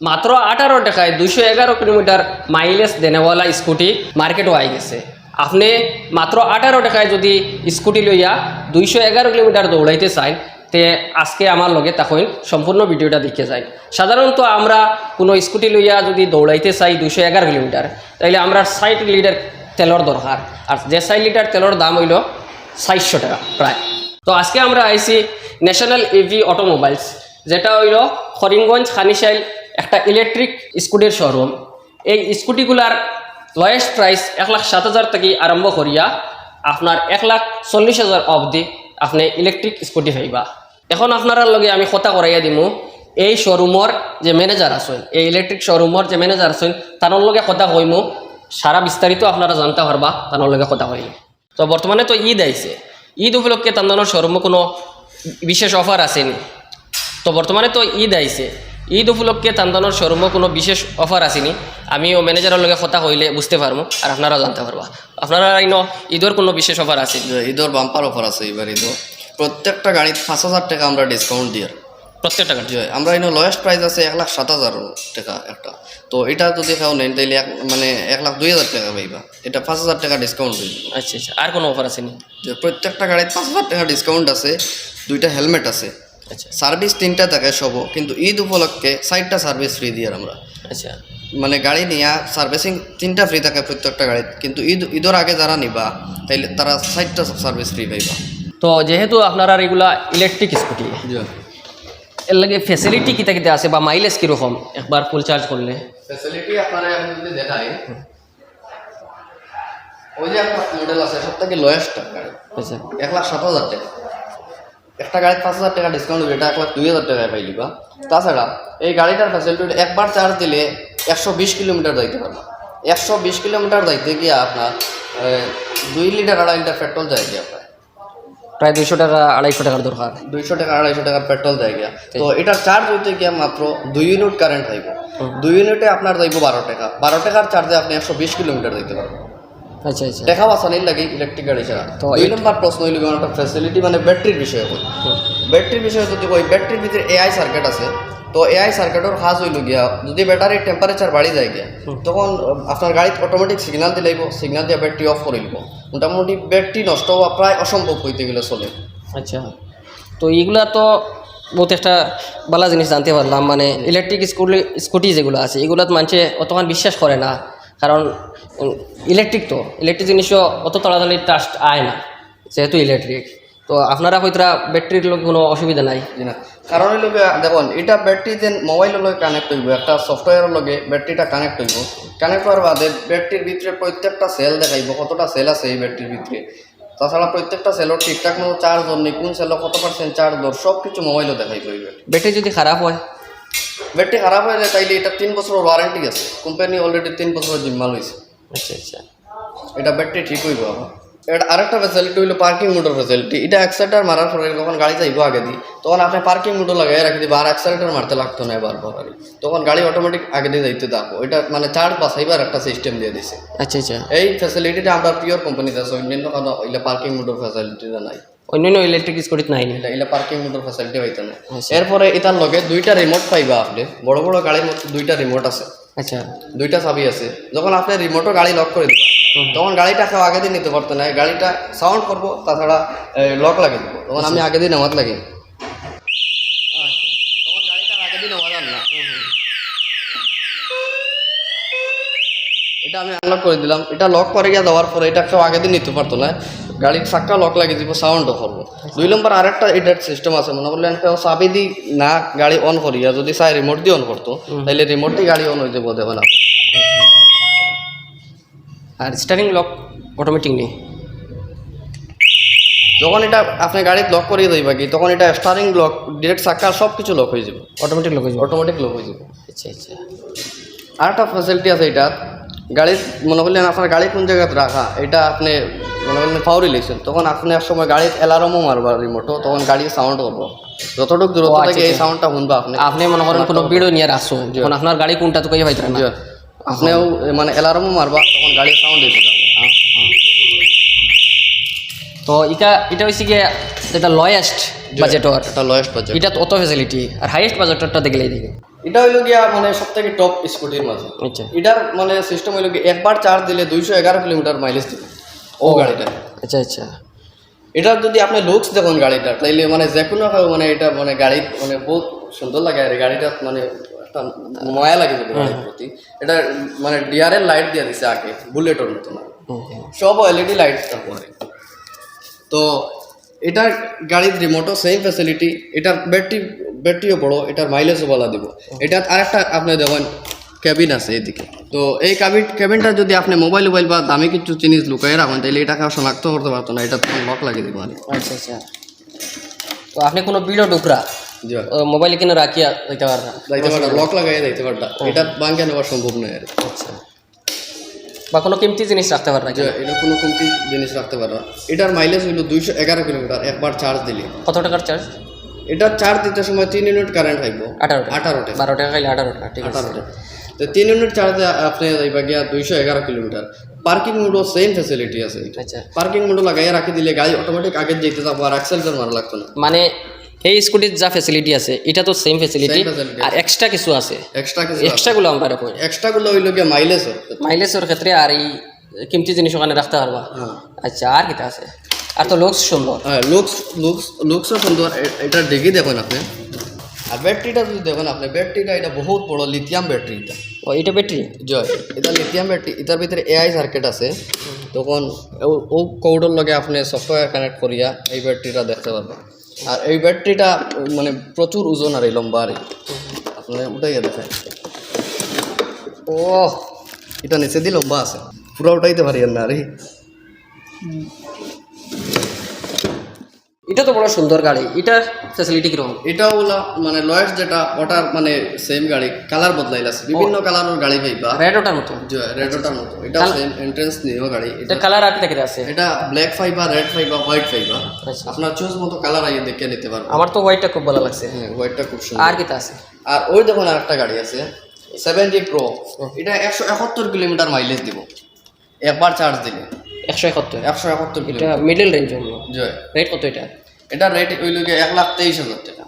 মাত্র আঠারো টাকায় দুইশো এগারো কিলোমিটার মাইলেজ দেনেওয়ালা স্কুটি মার্কেটও আই গেছে। আপনি মাত্র আঠারো টাকায় যদি স্কুটি লইয়া দুইশো এগারো কিলোমিটার দৌড়াইতে চান, তে আজকে আমার লগে তখন সম্পূর্ণ ভিডিওটা দেখে যাই। সাধারণত আমরা কোনো স্কুটি লইয়া যদি দৌড়াইতে চাই দুইশো এগারো কিলোমিটার, তাইলে আমরা ষাট লিটার তেলর দরকার। আর যে ষাট লিটার তেলর দাম হইল চারশো টাকা প্রায়। তো আজকে আমরা আইছি ন্যাশনাল ইভি অটোমোবাইলস যেটা হইল করিমগঞ্জ খানিশাইল একটা ইলেকট্রিক স্কুটির শোরুম এই স্কুটিগুলার লয়েস্ট প্রাইস এক লাখ সাত হাজার থেকে আরম্ভ করিয়া আপনার এক লাখ চল্লিশ হাজার অবধি আপনি ইলেকট্রিক স্কুটি পাইবা। এখন আপনার লগে আমি কথা করাইয়া দিমু। এই শোরুমর যে ম্যানেজার আছেন, এই ইলেকট্রিক শোরুমর যে ম্যানেজার আছেন তার লগে কথা কইমু। সারা বিস্তারিত আপনারা জানতে পারবা তার লগে কথা কইলে তো বর্তমানে তো ঈদ আইছে ঈদ উপলক্ষে তান্দানোর শোরুমে কোনো বিশেষ অফার আসেনি তো বর্তমানে তো ঈদ আইছে ঈদ উপলক্ষে তান্দানোর শোরুমে কোনো বিশেষ অফার আসেনি আমি ও ম্যানেজারের লগে কথা হইলে বুঝতে পারব আর আপনারা জানতে পারবা আপনারা ইন ঈদের কোনো বিশেষ অফার আছে? ঈদর বাম্পার অফার আছে এবার ঈদর প্রত্যেকটা গাড়িত পাঁচ হাজার টাকা আমরা ডিসকাউন্ট দিয়ে। প্রত্যেকটা গাড়ি আমরা এনে লোয়েস্ট প্রাইস আছে এক লাখ সাত হাজার টাকা একটা। তো এটা যদি কেউ নেন তাইলে এক মানে এক লাখ দুই হাজার টাকা পাইবা। এটা পাঁচ হাজার টাকা ডিসকাউন্ট হয়ে আচ্ছা আচ্ছা। আর কোনো অফার আসেনি যে প্রত্যেকটা গাড়িতে পাঁচ হাজার টাকা ডিসকাউন্ট আছে দুইটা হেলমেট আছে। আচ্ছা। সার্ভিস তিনটা থাকে সব কিন্তু ঈদ উপলক্ষে সাইডটা সার্ভিস ফ্রি দিয়ে আমরা। আচ্ছা। মানে গাড়ি নিয়া সার্ভিসিং তিনটা ফ্রি থাকে প্রত্যেকটা গাড়িতে কিন্তু ঈদ ঈদের আগে যারা নিবা তাইলে তারা সাইডটা সার্ভিস ফ্রি পাইবা। তো যেহেতু আপনারা এগুলা ইলেকট্রিক স্কুটি এর লাগে ফেসিলিটি কিতা কিতা আছে বা মাইলেজ কীরকম? একবার ফুল চার্জ করলে। ফ্যাসিলিটি আপনারা আমি যদি দেখাই ওই যে একটা মডেল আছে সব থেকে লোয়েস্ট গাড়ি। আচ্ছা। এক লাখ সাত হাজার টাকা। একটা গাড়ির পাঁচ হাজার টাকা ডিসকাউন্ট হবে এটা এক লাখ দুই হাজার টাকায় পাই পাইলিবা তাছাড়া এই গাড়িটার ফ্যাসিলিটি একবার চার্জ দিলে একশো বিশ কিলোমিটার যাইতে পারবে। একশো বিশ কিলোমিটার যাইতে গিয়ে আপনার দুই লিটার আড়াই লিটার পেট্রোল যায় গিয়ে আপনার। প্রায় দুইশো টাকা আড়াইশো টাকার দরকার। দুইশো টাকা আড়াইশো টাকার পেট্রোল যায় গিয়া। তো এটার চার্জ হইতে গিয়া মাত্র দুই ইউনিট কারেন্ট হইব। দুই ইউনিটে আপনার যাইব বারো টাকা। বারো টাকার চার্জে আপনি একশো বিশ কিলোমিটার দিতে পারবেন। আচ্ছা আচ্ছা। দেখাও আসানির লাগে ইলেকট্রিক গাড়ি ছাড়া। তো দুই এই- নম্বর প্রশ্ন হইল একটা ফ্যাসিলিটি মানে ব্যাটারির বিষয়ে কই ব্যাটারির বিষয়ে যদি কই ব্যাটারির ভিতরে এআই সার্কিট আছে। তো এআই সার্কিটের কাজ হইল গিয়া যদি ব্যাটারির টেম্পারেচার বাড়ি যায় গিয়া তখন আপনার গাড়িত অটোমেটিক সিগন্যাল দিলেইব সিগন্যাল দিয়ে ব্যাটারি অফ করে দিব। মোটামুটি ব্যাটারি নষ্ট হওয়া প্রায় অসম্ভব হইতে গেলে চলে। আচ্ছা। তো এইগুলা তো বহুত একটা ভালো জিনিস জানতে পারলাম। মানে ইলেকট্রিক স্কুটি স্কুটি যেগুলো আছে এগুলোত মানুষে অতখান বিশ্বাস করে না। কারণ ইলেকট্রিক তো ইলেকট্রিক জিনিসও অত তাড়াতাড়ি ট্রাস্ট আয় না যেহেতু ইলেকট্রিক। তো আপনারা হয়তো ব্যাটারির লোক কোনো অসুবিধা নাই না। কারণ হইল দেখুন এটা ব্যাটারি যে মোবাইলের লগে কানেক্ট হইব একটা সফটওয়্যারের লগে ব্যাটারিটা কানেক্ট হইব। কানেক্ট হওয়ার বাদে ব্যাটারির ভিতরে প্রত্যেকটা সেল দেখাইব কতটা সেল আছে এই ব্যাটারির ভিতরে। তাছাড়া প্রত্যেকটা সেলর ঠিকঠাক মতো চার্জ নেই কোন সেলর কত পার্সেন্ট চার্জ দর সব কিছু মোবাইলও দেখাই ব্যাটারি ব্যাটারি যদি খারাপ হয়? ব্যাটারি খারাপ হয়ে যায় তাইলে এটা তিন বছরের ওয়ারেন্টি আছে। কোম্পানি অলরেডি তিন বছরের জিম্মা লইছে আচ্ছা আচ্ছা। এটা ব্যাটারি ঠিক হইব আবার। এটা আরেকটা ফ্যাসিলিটি হইল পার্কিং মোটর ফ্যাসিলিটি এটা অ্যাক্সেলেটার মারার পরে যখন গাড়ি যাইব আগে দিই তখন আপনি পার্কিং মোটর লাগাই রাখি দিবা আর অ্যাক্সেলেটার মারতে লাগতো না এবার বারবারই তখন গাড়ি অটোমেটিক আগে দিয়ে যাইতে থাকব এটা মানে চার্জ বাসাইবার একটা সিস্টেম দিয়ে দিছে। আচ্ছা আচ্ছা। এই ফ্যাসিলিটিটা আমরা পিওর কোম্পানিতে আছে অন্যান্য কোনো ইলে পার্কিং মোটর ফ্যাসিলিটিটা নাই। অন্যান্য ইলেকট্রিক স্কুটিত নাই। এটা পার্কিং মোটর ফ্যাসিলিটি হইতো না। এরপরে এটার লগে দুইটা রিমোট পাইবা আপনি। বড় বড় গাড়ির মধ্যে দুইটা রিমোট আছে। আচ্ছা। দুইটা চাবি আছে। যখন আপনি রিমোটও গাড়ি লক করে দিবা তখন গাড়িটা কেউ আগে দিন নিতে পারতো না। গাড়িটা সাউন্ড করব তাছাড়া লক লাগিয়ে দিব তখন আমি আগে দিন আমার লাগে। তখন গাড়িটা আগে না। এটা আমি আনলক করে দিলাম। এটা লক করে গিয়ে দেওয়ার পরে এটা কেউ আগে দিন নিতে পারতো না। গাড়ির চাক্কা লক লাগিয়ে দিব সাউন্ডও করব। দুই নম্বর আরেকটা এটার সিস্টেম আছে মনে করলেন কেউ চাবি দি না গাড়ি অন করিয়া যদি চাই রিমোট দিয়ে অন করতো তাহলে রিমোট দিয়ে গাড়ি অন হয়ে যাব দেবে না আর স্টারিং লক অটোমেটিক নেই। যখন এটা আপনি গাড়ি লক করিয়ে দিবা কি তখন এটা স্টারিং লক ডিরেক্ট চাক্কা সব কিছু লক হয়ে যাবে। অটোমেটিক লক হয়ে যাবে। অটোমেটিক লক হয়ে যাবে। আচ্ছা আচ্ছা। আর একটা ফ্যাসিলিটি আছে এটা। গাড়ির মনে করলেন আপনার গাড়ি কোন জায়গায় রাখা এটা আপনি মনে করলেন ফাউরি লিখছেন তখন আপনি এক সময় গাড়ির অ্যালার্মও মারবা রিমোটও তখন গাড়ি সাউন্ড করব যতটুকু দূরত্ব আচ্ছা, থেকে এই আচ্ছা। সাউন্ডটা শুনবা আপনি। আপনি মনে করেন কোনো ভিডিও নিয়ে রাখছো এখন আপনার গাড়ি কোনটা তো কই পাইতেন না। আপনিও মানে অ্যালার্মও মারবা তখন গাড়ির সাউন্ড দিতে যাবে। তো এটা এটা হচ্ছে গিয়ে যেটা লয়েস্ট বাজেটর এটা লয়েস্ট বাজেট এটা অত ফেসিলিটি আর হাইয়েস্ট বাজেটরটা দেখলেই দেখে এটা হইল গিয়া মানে সব থেকে টপ স্কুটির মাঝে। আচ্ছা। এটার মানে সিস্টেম হইল গিয়ে একবার চার্জ দিলে দুইশো এগারো কিলোমিটার মাইলেজ দিবে। ও গাড়িটা। আচ্ছা আচ্ছা। এটা যদি আপনি লুকস দেখুন গাড়িটা তাইলে মানে যে কোনো মানে এটা মানে গাড়ি মানে বহুত সুন্দর লাগে আর গাড়িটা মানে একটা ময়া লাগে গাড়ির প্রতি। এটা মানে ডিআরএল লাইট দিয়ে দিছে আগে বুলেটের মতো না হুম, হুম। সব এলইডি লাইট তারপরে তো এটার গাড়ির রিমোটও সেম ফ্যাসিলিটি এটার ব্যাটারি ব্যাটারিও বড় এটার মাইলেজও বলা দিব। এটা আরেকটা আপনি দেখেন ক্যাবিন আছে এদিকে। তো এই ক্যাবিন ক্যাবিনটা যদি আপনি মোবাইল মোবাইল বা দামি কিছু জিনিস লুকাই রাখেন তাহলে এটাকে আর শনাক্ত করতে পারতো না এটা লক লাগিয়ে দিব আচ্ছা আচ্ছা। তো আপনি কোনো বিলও ডুকরা মোবাইল কিনে রাখিয়া দিতে পারবেন? পারটা লক লাগাই যাইতে পারটা এটা বাঙ্গা নেওয়া সম্ভব নয় আর আচ্ছা। বা কোনো কিমতি জিনিস রাখতে পারবেন যে এটা কোনো কমতি জিনিস রাখতে পারবা এটার মাইলেজ হইল দুইশো এগারো কিলোমিটার একবার চার্জ দিলে। কত টাকার চার্জ এটা চার্জ দিতে সময় তিন ইউনিট কারেন্ট হইব। আঠারো আঠারো টাকা। বারো টাকা খাইলে আঠারো টাকা ঠিক আছে। তো তিন ইউনিট চার্জে আপনি যাইবা গিয়া দুইশো এগারো কিলোমিটার। পার্কিং মোডও সেম ফ্যাসিলিটি আছে আচ্ছা। পার্কিং মোডও লাগাই রাখি দিলে গাড়ি অটোমেটিক আগে যেতে যাব আর অ্যাক্সেলটার মারা লাগতো না। মানে এই স্কুটির যা ফ্যাসিলিটি আছে এটা তো সেম ফ্যাসিলিটি Same আর এক্সট্রা কিছু আছে? এক্সট্রা কিছু এক্সট্রাগুলো আমরা রাখব। এক্সট্রাগুলো হইল গিয়া মাইলেজ মাইলেজের ক্ষেত্রে। আর এই কিমতি জিনিস ওখানে রাখতে পারবা। হ্যাঁ। আচ্ছা আর কিটা আছে? আর তো লুকস সুন্দর। হ্যাঁ লুকস লুকস লুকসও সুন্দর। এটা ডিগি দেখুন আপনি। আর ব্যাটারিটা যদি দেখেন আপনি ব্যাটারিটা এটা বহুত বড় লিথিয়াম ব্যাটারি এটা ও এটা ব্যাটারি জয় এটা লিথিয়াম ব্যাটারি এটার ভিতরে এআই সার্কিট আছে। তখন ও- কোডের লগে আপনি সফটওয়্যার কানেক্ট করিয়া এই ব্যাটারিটা দেখতে পারবেন। আর এই ব্যাটারিটা মানে প্রচুর ওজন আর এই লম্বা আর আপনি উঠাইয়া দেখেন। ও এটা নিচে দিয়ে লম্বা আছে। পুরো উঠাইতে পারি না আরে এটা তো বড় সুন্দর গাড়ি। এটার ফ্যাসিলিটি কীরকম এটা ওলা মানে লয়েস যেটা ওটার মানে সেম গাড়ি কালার বদলাইলাছে বিভিন্ন কালারের গাড়ি পাইবা রেড ওটার মতো? রেড ওটার মতো। এটা সেম এন্ট্রেন্স নিও গাড়ি। এটা কালার আর কিটা কিটা আছে? এটা black fibre red fibre white fibre আচ্ছা। আপনার চুজ মতো কালার আইয়ে দেখে নিতে পারবেন। আমার তো হোয়াইটটা খুব ভালো লাগছে। হ্যাঁ হোয়াইটটা খুব সুন্দর। আর কিটা আছে? আর ওই দেখুন আরেকটা গাড়ি আছে সেভেন্টি প্রো এটা একশো একাত্তর কিলোমিটার মাইলেজ দিব। একবার চার্জ দিলে। একশো একাত্তর। একশো একাত্তর মিডল রেঞ্জ জয়। রেট কত এটা? এটা রেট ওই লোকে এক লাখ তেইশ হাজার টাকা।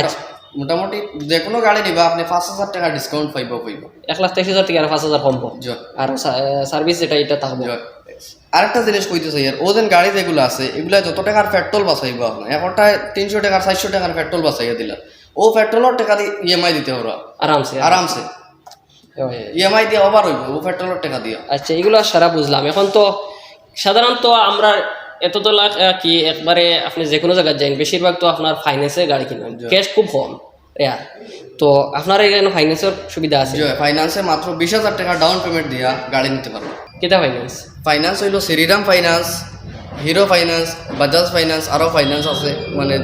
আচ্ছা। মোটামুটি যে কোনো গাড়ি নিবা আপনি পাঁচ হাজার টাকা ডিসকাউন্ট পাইব পাইব। এক লাখ তেইশ হাজার থেকে আর পাঁচ হাজার কম পাবো। জয় আর সার্ভিস যেটা এটা থাকব আরেকটা জিনিস কইতে চাই আর ওদের গাড়ি যেগুলো আছে এগুলা যত টাকার পেট্রোল বাঁচাইব আপনার এখনটা তিনশো টাকার চারশো টাকার পেট্রোল বাঁচাইয়া দিলা ও পেট্রোলের টাকা দিয়ে ইএমআই দিতে হবে। আরামসে। আরামসে। ইএমআই দিয়ে আবার হইব ও পেট্রোলের টাকা দিয়া আচ্ছা এগুলো সারা বুঝলাম। এখন তো সাধারণত আমরা এত তো লাখ কি একবারে আপনি যে কোনো জায়গায় যান বেশিরভাগ তো আপনার ফাইন্যান্সে গাড়ি কিনেন। ক্যাশ খুব কম রেয়ার তো আপনার এখানে ফাইন্যান্সের সুবিধা আছে? ফাইন্যান্সে মাত্র বিশ হাজার টাকা ডাউন পেমেন্ট দিয়া গাড়ি নিতে পারব। কেটা ফাইন্যান্স ফাইন্যান্স হইল Shriram finance Hero finance Bajaj finance আরও ফাইন্যান্স আছে মানে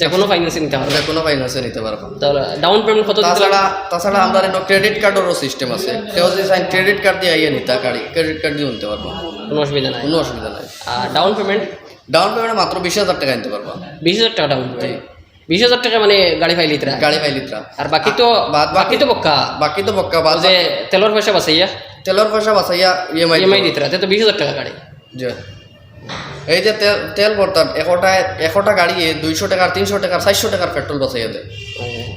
যে কোনো ফাইন্যান্সে নিতে পারবে। যে কোনো ফাইন্যান্সে নিতে পারব। তাহলে ডাউন পেমেন্ট কত তাছাড়া তাছাড়া আমরা একটা ক্রেডিট কার্ডেরও সিস্টেম আছে। কেউ যদি ক্রেডিট কার্ড দিয়ে আইয়ে নিতে গাড়ি ক্রেডিট কার্ড দিয়ে নিতে পারব। কোনো অসুবিধা নাই। কোনো অসুবিধা নাই। আর ডাউন পেমেন্ট ডাউন পেমেন্ট মাত্র বিশ হাজার টাকা নিতে পারব। বিশ হাজার টাকা ডাউন পেমেন্ট বিশ হাজার টাকা মানে গাড়ি ফাইল দিতে গাড়ি গাড়ি পাইলিত্রা আর বাকি তো বাকি তো পক্কা? বাকি তো পক্কা বাদ যে তেলের পয়সা বাঁচাইয়া তেলের পয়সা বাঁচাইয়া ইএমআই ইএমআই দিতে তে তো বিশ হাজার টাকা গাড়ি। যে এই যে তেল তেল ভরতাম এশোটা এশোটা গাড়ি দুইশো টাকার তিনশো টাকার চারশো টাকার পেট্রোল বাঁচাইয়া দেয়।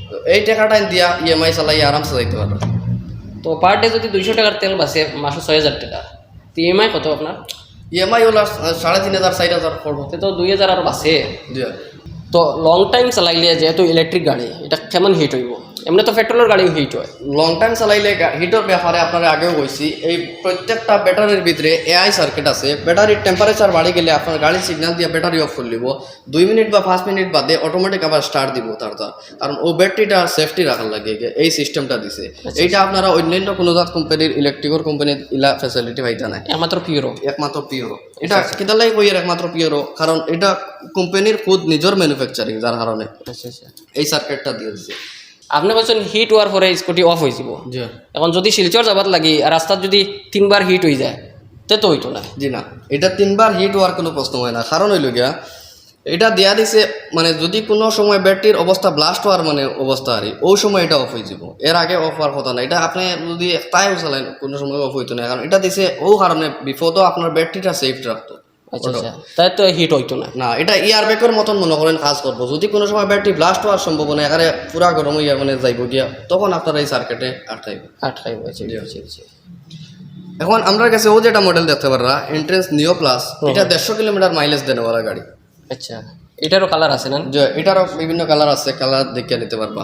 তো এই টাকাটা দিয়া ইএমআই চালাই আরামসে যাইতে পারবে। তো পার ডে যদি দুইশো টাকার তেল বাঁচে মাসে ছয় হাজার টাকা। তো ইএমআই কত আপনার? ইএমআই হলো সাড়ে তিন হাজার চার হাজার পড়ব। তে দুই হাজার আর বাঁচে তো লং টাইম চালাইলে যেহেতু ইলেকট্রিক গাড়ি এটা কেমন হিট হইব? এমনি তো পেট্রোলের গাড়িও হিট হয়। লং টাইম চালাইলে হিটর ব্যাপারে আপনারা আগেও কইছি এই প্রত্যেকটা ব্যাটারির ভিতরে এআই সার্কিট আছে। ব্যাটারির টেম্পারেচার বাড়ি গেলে আপনার গাড়ির সিগন্যাল দিয়ে ব্যাটারি অফ করে দিব দুই মিনিট বা পাঁচ মিনিট বাদে অটোমেটিক আবার স্টার্ট দিব তার কারণ ও ব্যাটারিটা সেফটি রাখার লাগে এই সিস্টেমটা দিছে। এইটা আপনারা অন্যান্য কোনো জাত কোম্পানির ইলেকট্রিকর কোম্পানির ইলা ফ্যাসিলিটি পাইতা নাই। একমাত্র পিওরো একমাত্র পিওরো এটা কিতা লাগে কই এর একমাত্র পিওরো কারণ এটা কোম্পানির খুদ নিজের ম্যানুফ্যাকচারিং যার কারণে। আচ্ছা আচ্ছা। এই সার্কিটটা দিয়ে দিছে। আপনি বলছেন হিট হওয়ার পরে স্কুটি অফ হয়ে যাব। এখন যদি শিলচর যাবার লাগি আর রাস্তার যদি তিনবার হিট হয়ে যায় তে তো হইতো না। জি না। এটা তিনবার হিট হওয়ার কোনো প্রশ্ন হয় না। কারণ হইল গিয়া এটা দেয়া দিছে মানে যদি কোনো সময় ব্যাটারির অবস্থা ব্লাস্ট হওয়ার মানে অবস্থা আর ওই সময় এটা অফ হয়ে যাব। এর আগে অফ হওয়ার কথা না এটা আপনি যদি তাই চালান কোনো সময় অফ হইতো না কারণ এটা দিছে ও কারণে বিপদও আপনার ব্যাটারিটা সেফ রাখতো আচ্ছা আচ্ছা। তাই তো হিট হইতো না। না এটা ইয়ার ব্যাগের মতন মনে করেন কাজ করব। যদি কোনো সময় ব্যাটারি ব্লাস্ট হওয়ার সম্ভাবনা এখানে পুরা গরম হইয়া মানে যাইব গিয়া তখন আপনারা এই সার্কিটে আটকাইব। আটকাই হয়েছে বুঝছি, বুঝছি। এখন আমরা কাছে ও যেটা মডেল দেখতে পাররা এন্ট্রেন্স নিও প্লাস এটা দেড়শো কিলোমিটার মাইলেজ দেনে ওরা গাড়ি। আচ্ছা এটারও কালার আছে না? যে এটারও বিভিন্ন কালার আছে কালার দেখে নিতে পারবা।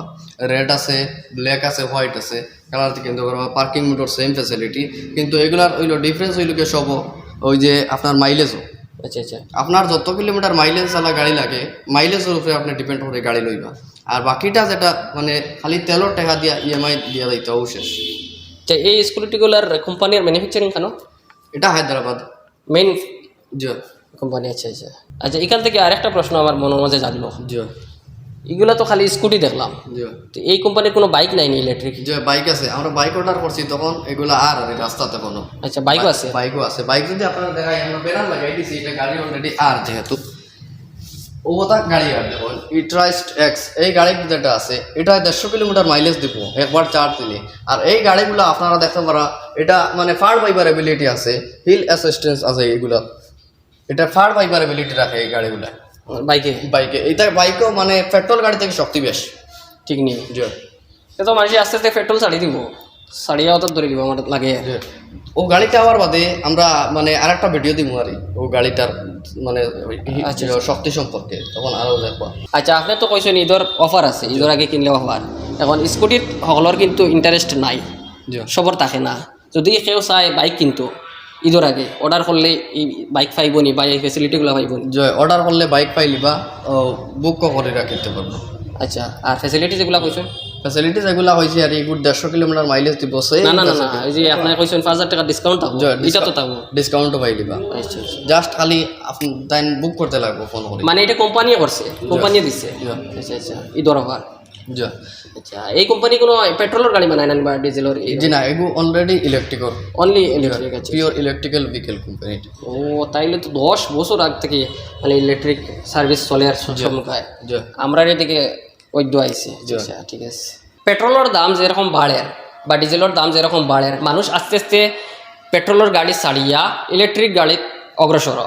রেড আছে ব্ল্যাক আছে হোয়াইট আছে কালার দেখে নিতে পারবা পার্কিং মোটর সেম ফ্যাসিলিটি কিন্তু এগুলার হইল ডিফারেন্স হইল সব ওই যে আপনার মাইলেজও আচ্ছা আচ্ছা। আপনার যত কিলোমিটার মাইলেজ চালা গাড়ি লাগে মাইলেজের উপরে আপনি ডিপেন্ড করে গাড়ি লইবা। আর বাকিটা যেটা মানে খালি তেলের টাকা দিয়া ইএমআই দিয়া যাইতে অবশেষ আচ্ছা এই স্কুটিগুলার কোম্পানির ম্যানুফ্যাকচারিং কেন? এটা হায়দ্রাবাদ। মেইন জি। কোম্পানি আচ্ছা আচ্ছা। আচ্ছা এখান থেকে আরেকটা প্রশ্ন আমার মনের মাঝে জানলো জি। এগুলো তো খালি স্কুটি দেখলাম। তো এই কোম্পানির কোনো বাইক নাই নি ইলেকট্রিক যে বাইক আছে। আমরা বাইক অর্ডার করছি তখন এগুলা আর আর রাস্তাতে কোনো। আচ্ছা বাইকও আছে? বাইকও আছে। বাইক যদি আপনারা দেখাই আমরা বেরান লাগাই দিছি এটা গাড়ি অলরেডি আর যেহেতু। ও তা গাড়ি আর দেখুন ইট্রাইস্ট এক্স এই গাড়ি যেটা আছে এটা দেড়শো কিলোমিটার মাইলেজ দিব একবার চার্জ দিলে। আর এই গাড়িগুলো আপনারা দেখতে পারা এটা মানে ফার ফাইবার এবিলিটি আছে হিল অ্যাসিস্টেন্স আছে এইগুলো এটা ফার ফাইবার এবিলিটি রাখে এই গাড়িগুলো। বাইকে। বাইকে। এটা বাইকও মানে পেট্রোল গাড়ি থেকে শক্তি বেশ। ঠিক নেই। জি। এ তো মানুষ আস্তে আস্তে পেট্রোল ছাড়িয়ে দিব। ছাড়িয়াও তো ধরে দিব আমার লাগে। ও গাড়িটা হওয়ার বাদে আমরা মানে আর একটা ভিডিও দিব আর ও গাড়িটার মানে আচ্ছা, শক্তি সম্পর্কে। তখন আরও দেখবা আচ্ছা আপনি তো কইছেন ঈদের অফার আছে। ঈদের আগে কিনলে অফার। এখন স্কুটির সকলের কিন্তু ইন্টারেস্ট নাই। জি। সবর থাকে না। যদি কেউ চায় বাইক কিন্তু। ঈদের আগে অর্ডার করলে এই বাইক পাইব নি বা এই ফেসিলিটিগুলো পাইব নি যে অর্ডার করলে বাইক পাইলিবা বুক করে রাখিতে পারব আচ্ছা আর ফেসিলিটি যেগুলো কইছেন ফ্যাসিলিটিস এগুলা হয়েছে আর এগুলো দেড়শো কিলোমিটার মাইলেজ দিব সেই না না না এই যে আপনার কইছেন পাঁচ হাজার টাকা ডিসকাউন্ট থাকব এটা তো থাকব ডিসকাউন্টও পাইলিবা আচ্ছা আচ্ছা। জাস্ট খালি আপনি তাই বুক করতে লাগবো ফোন করে মানে এটা কোম্পানিয়ে করছে কোম্পানিয়ে দিচ্ছে আচ্ছা আচ্ছা ঈদের অফার জি আচ্ছা এই কোম্পানি কোনো পেট্রোলের গাড়ি বানায় না বা ডিজেলের জি না এগুলো অলরেডি ইলেকট্রিক্যাল অনলি ইলেকট্রিক আছে পিওর ইলেকট্রিক্যাল ভেহিকেল কোম্পানি ও তাইলে তো দশ বছর আগ থেকে মানে ইলেকট্রিক সার্ভিস চলে আর সমুখায় জি আমরা এদিকে ঐদ্য আইছে আচ্ছা ঠিক আছে। পেট্রোলের দাম যেরকম বাড়ে বা ডিজেলের দাম যেরকম বাড়ে মানুষ আস্তে আস্তে পেট্রোলের গাড়ি ছাড়িয়া ইলেকট্রিক গাড়িত অগ্রসর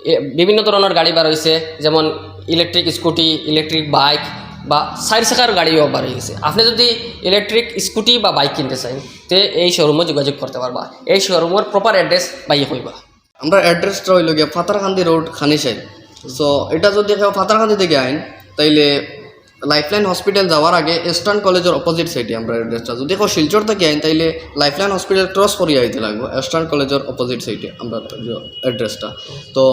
এ- বিভিন্ন ধরনের গাড়ি বার হয়েছে যেমন ইলেকট্রিক স্কুটি ইলেকট্রিক বাইক বা চার চাকার গাড়িও বার গেছে আপনি যদি ইলেকট্রিক স্কুটি বা বাইক কিনতে চান তে এই শোরুমে যোগাযোগ করতে পারবা এই শোরুমের প্রপার অ্যাড্রেস বাইয়ে কইবা আমরা অ্যাড্রেসটা হইল গিয়ে ফাতারকান্দি রোড খানি খানিসাই সো এটা যদি কেউ ফাতারকান্দি থেকে আইন, তাইলে লাইফলাইন হসপিটাল যাওয়ার আগে ইস্টার্ন কলেজের অপোজিট সাইডে আমরা অ্যাড্রেসটা যদি কেউ শিলচর থেকে আইন, তাইলে লাইফলাইন হসপিটাল ক্রস করিয়ে আইতে লাগবে ইস্টার্ন কলেজের অপোজিট সাইডে আমরা অ্যাড্রেসটা তো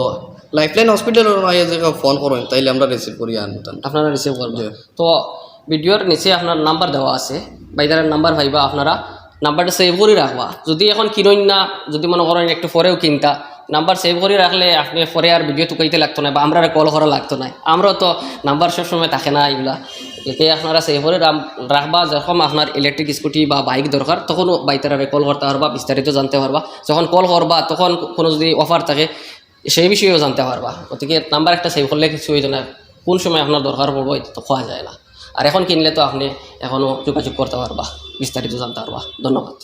লাইফলাইন হসপিটালের যে ফোন করেন তাইলে আমরা রিসিভ করিয়ে আনতাম আপনারা রিসিভ করবেন। তো ভিডিওর নিচে আপনার নাম্বার দেওয়া আছে বাইদারের নাম্বার ভাইবা আপনারা নাম্বারটা সেভ করে রাখবা যদি এখন কিনুন না যদি মনে করেন একটু পরেও কিনতা নাম্বার সেভ করে রাখলে আপনি পরে আর ভিডিও টুকাইতে লাগতো না বা আমরা আর কল করা লাগতো না আমরাও তো নাম্বার সবসময় থাকে না এগুলা এতে আপনারা সেভ করে রাখবা যখন আপনার ইলেকট্রিক স্কুটি বা বাইক দরকার তখন বাইতারে কল করতে পারবা বিস্তারিত জানতে পারবা। যখন কল করবা তখন কোনো যদি অফার থাকে সেই বিষয়েও জানতে পারবা। গতিকে নাম্বার একটা সেভ করলে কিছু হইতো না কোন সময় আপনার দরকার পড়ব এটা তো খোয়া যায় না। আর এখন কিনলে তো আপনি এখনও যোগাযোগ করতে পারবা, বিস্তারিত জানতে পারবা। ধন্যবাদ।